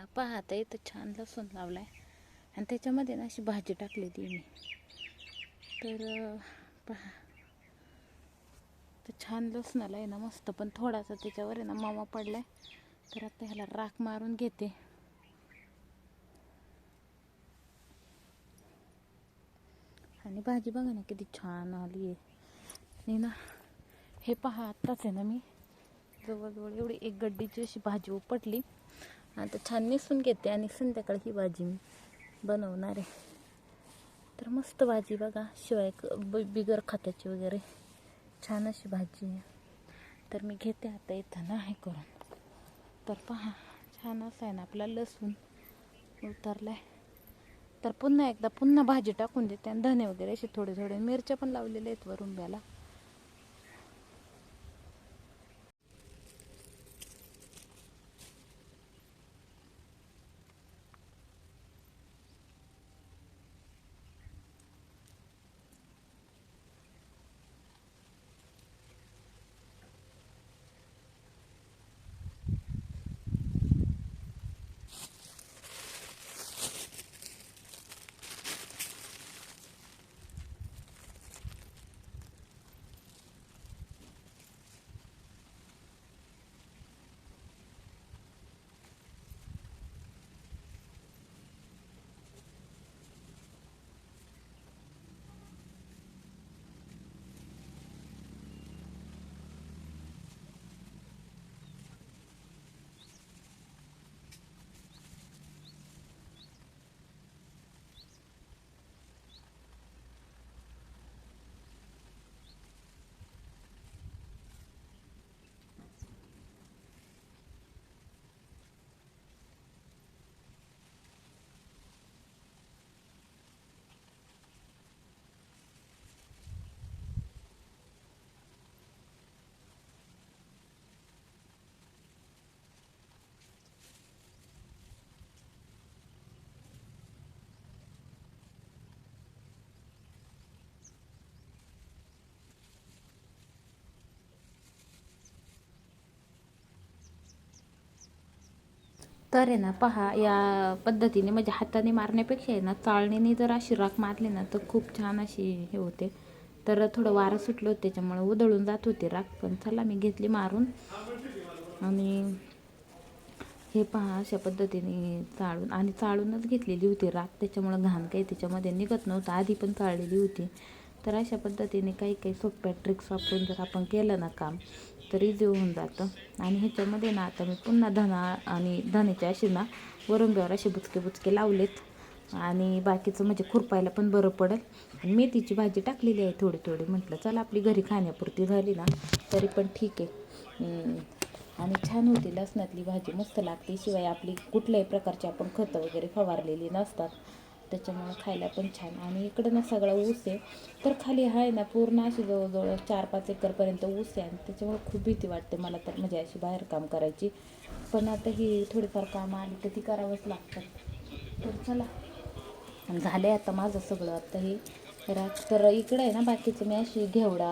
ना पहा इथं छान लसूण लावलाय. आणि त्याच्यामध्ये ना अशी भाजी टाकली होती मी. तर पहा. तर छान लसणाला आहे ना मस्त पण थोडासा त्याच्यावर आहे ना मामा पडलाय. तर आता ह्याला राख मारून घेते. आणि भाजी बघा ना किती छान आली आहे. आणि ना हे पहा आत्ताच आहे ना मी. जवळजवळ एवढी एक गड्डीची अशी भाजी उपटली. आता छान निसून घेते आणि संध्याकाळी ही भाजी मी बनवणार आहे. तर मस्त भाजी बघा शिवाय क- ब- बिगर खताची वगैरे. छान अशी भाजी आहे. तर मी घेते आता येताना हे करून. तर पहा छान असं आहे ना आपला लसूण उतरलाय. तर पुन्हा एकदा पुन्हा भाजी टाकून देते आणि धने वगैरे असे थोडे थोडे मिरच्या पण लावलेल्या आहेत वरून ब्याला. तर आहे ना पहा या पद्धतीने म्हणजे हाताने मारण्यापेक्षा आहे ना चाळणीने जर अशी राख मारली ना तर खूप छान अशी हे होते. तर थोडं वारं सुटलं होतं त्याच्यामुळे उधळून जात होती राख. पण चला मी घेतली मारून. आणि हे पहा अशा पद्धतीने चाळून आणि चाळूनच घेतलेली होती राख. त्याच्यामुळं घाण काही त्याच्यामध्ये निघत नव्हतं. आधी पण चाळलेली होती. तर अशा पद्धतीने काही काही सोप्या ट्रिक्स वापरून जर आपण केलं ना काम तर इझी होऊन जातं. आणि ह्याच्यामध्ये ना आता मी पुन्हा धना आणि धण्याचे असे ना वरंब्यावर असे बुचके बुचके लावलेत. आणि बाकीचं म्हणजे खुरपायला पण बरं पडेल. आणि मेथीची भाजी टाकलेली आहे थोडी थोडी. म्हटलं चला आपली घरी खाण्यापुरती झाली ना तरी पण ठीक आहे. आणि छान होती लसणातली भाजी. मस्त लागते. शिवाय आपली कुठल्याही प्रकारची आपण खतं वगैरे फवारलेली नसतात. त्याच्यामुळं खायला पण छान. आणि इकडं ना सगळा ऊस आहे. तर खाली आहे ना पूर्ण अशी जवळजवळ चार पाच एकरपर्यंत ऊस आहे. आणि त्याच्यामुळं खूप भीती वाटते मला तर म्हणजे अशी बाहेर काम करायची. पण आता ही थोडीफार कामं आली तर ती करावंच लागतात तर चला. झालं आता माझं सगळं. आता हे राख तर इकडं आहे ना बाकीचं मी अशी घेवडा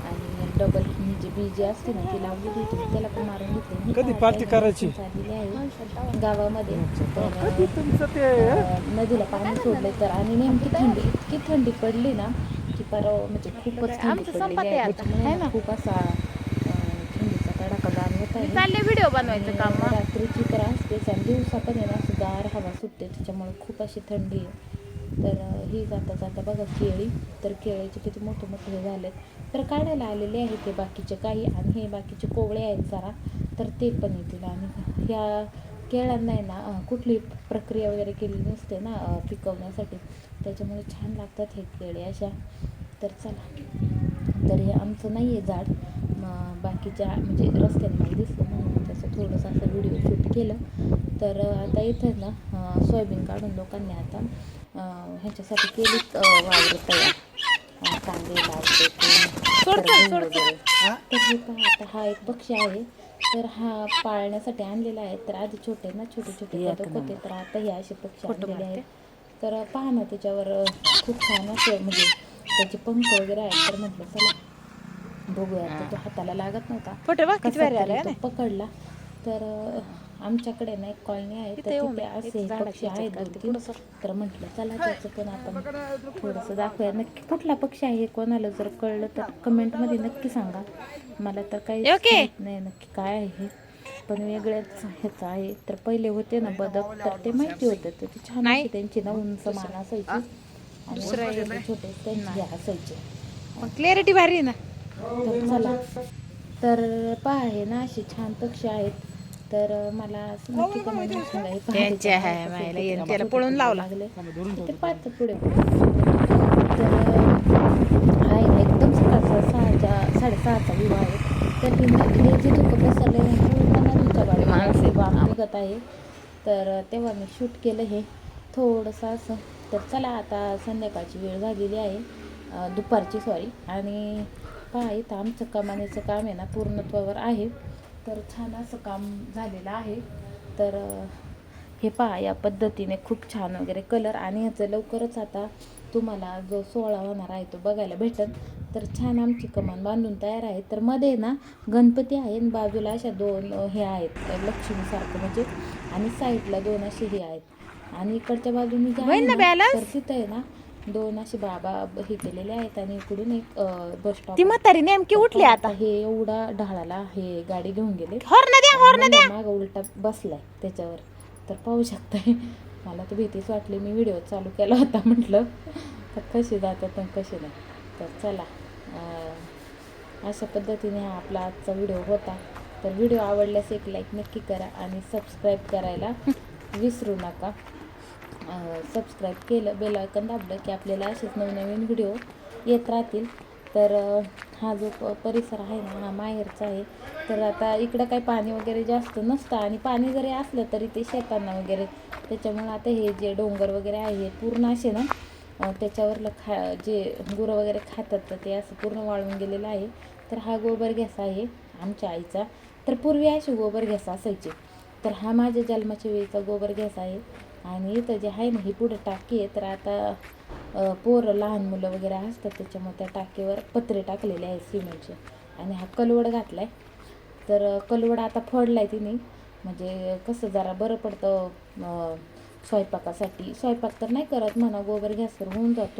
आणि डबल जी बी जी असते ना ती लावलेली होती त्याला पण मारून घेतली. कधी पार्टी करायची? झालेली आहे गावामध्ये. तर कधी तुमचं ते अं, नदीला पाणी सोडले तर आणि नेमकी थंडी इतकी थंडी पडली ना की परवा म्हणजे खूपच थंडी पडलेली आहे त्याच्यामुळे ना? खूप असा अं, थंडीचा तडाखा जाणवत आहे. चालले व्हिडिओ बनवायचं काम आणि रात्रीची तर असतेच आणि दिवसा पण आहे ना असं गार हवा सुटते त्याच्यामुळे खूप अशी थंडी आहे. तर ही जाता जाता बघा केळी. तर केळीचे किती मोठे मोठे हे झालेत. तर काढायला आलेले आहेत ते बाकीचे काही आणि हे बाकीचे कोवळे आहेत जरा. तर ते पण येतील आणि ह्या केळ्यांना आहे ना कुठली प्रक्रिया वगैरे केली नसते ना पिकवण्यासाठी. त्याच्यामुळे छान लागतात हे केळे अशा. तर चला. तर हे आमचं नाही आहे झाड. मग बाकीच्या म्हणजे रस्त्याने मला दिसलं म्हणून त्याचं थोडंसं असं व्हिडिओ शूट केलं. तर आता इथं ना सोयाबीन काढून लोकांनी आता ह्याच्यासाठी केलीच वावर तयार. कांदे लावते तर हे पहा आता हा एक पक्षी आहे. तर हा पाळण्यासाठी आणलेला आहे. तर आधी छोटे ना छोटे छोटे बदक होते. तर आता हे असे पक्षी आणलेले आहेत. तर पहा ना त्याच्यावर खूप छान असे म्हणजे त्याचे पंख वगैरे आहेत. तर म्हटलं चला बघूया तर तो हाताला लागत नव्हता. कसा तरी तो पकडला. तर आमच्याकडे ना एक कॉलनी आहे तर तिथे असे पक्षी आहेत दोन तीन. तर म्हटलं चला त्याचं पण आपण थोडंसं दाखवूया. नक्की कुठला पक्षी आहे कोणाला जर कळलं तर कमेंटमध्ये नक्की सांगा. मला तर काही नाही नक्की काय आहे. हे पण वेगळ्याच ह्याचं आहे. तर पहिले होते ना बदक तर ते माहिती होतं. तर ते छान अशी त्यांची ना उंच मान असायची आणि छोटे त्यांची हे. असायचे. क्लॅरिटी भारी आहे ना? तर चला. तर पहा हे ना असे छान पक्षी आहेत. तर मला असं नक्की हे त्यांचे आहे मायला त्याला छोटे पळून लावला. लागले. ते पाहतं पुढे. तर आहे ना एकदम सकाळचा सहाच्या साडेसहाचा विवाह आहे. तर हे हे जे धुकं आहे पूर्ण नदीच्या माणसे. निघत आहे. तर तेव्हा मी शूट केलं हे. थोडंसं असं. तर चला आता संध्याकाळची वेळ झालेली आहे. दुपारची सॉरी आणि पहा इथं आमचं कमानीचं काम आहे ना पूर्णत्वावर आहे. तर छान असं काम झालेलं आहे. तर हे पहा या पद्धतीने खूप छान वगैरे कलर आणि ह्याचं लवकरच आता तुम्हाला जो सोहळा होणार आहे तो बघायला भेटल तर छान आमची कमान बांधून तयार आहे. तर मध्ये ना गणपती आहे आणि बाजूला अशा दोन हे आहेत. लक्ष्मीसारखं म्हणजे आणि साईडला दोन असे हे आहेत. आणि इकडच्या बाजूने? तर तिथं आहे ना दोन असे बाबा हे केलेले आहेत आणि इकडून एक बस स्टॉप ती म्हातारी नेमकी उठली आता. हे एवढा ढाळाला हे गाडी घेऊन गेले. हॉर्न द्या हॉर्न द्या. माग उलटा बसलाय त्याच्यावर. तर पाहू शकताय. मला तर भीतीच वाटली. मी व्हिडिओ चालू केला होता म्हटलं. तर कसे जातात आणि कसे नाही. तर चला अशा पद्धतीने हा आपला आजचा व्हिडिओ होता. तर व्हिडिओ आवडल्यास एक लाईक नक्की करा आणि सबस्क्राईब करायला विसरू नका. सबस्क्राईब केलं बेल आयकन दाबलं की आपल्याला असेच नवनवीन व्हिडिओ येत राहतील. तर हा जो प- परिसर आहे ना हा माहेरचा आहे. तर आता इकडं काही पाणी वगैरे जास्त नसतं आणि पाणी जरी असलं तरी ते शेतांना वगैरे. त्याच्यामुळे आता हे जे डोंगर वगैरे आहे हे पूर्ण असे ना त्याच्यावरलं खा जे गुरं वगैरे खातात तर ते असं पूर्ण वाळून गेलेलं आहे. तर हा गोबर गॅस आहे आमच्या आईचा. तर पूर्वी असे गोबर गॅस असायचे. तर हा माझ्या जन्माच्या वेळीचा गोबर गॅस आहे. आणि इथं जे आहे ना ही पुढे टाकी आहे. तर आता पोरं लहान मुलं वगैरे असतात त्याच्यामुळे त्या टाकीवर पत्रे टाकलेले आहेत सिमेंटचे. आणि हा कलवड घातला आहे तर कलवड आता फोडला आहे तिने. म्हणजे कसं जरा बरं पडतं स्वयंपाकासाठी. स्वयंपाक तर नाही करत म्हणा गोबर गॅसवर होऊन जातो.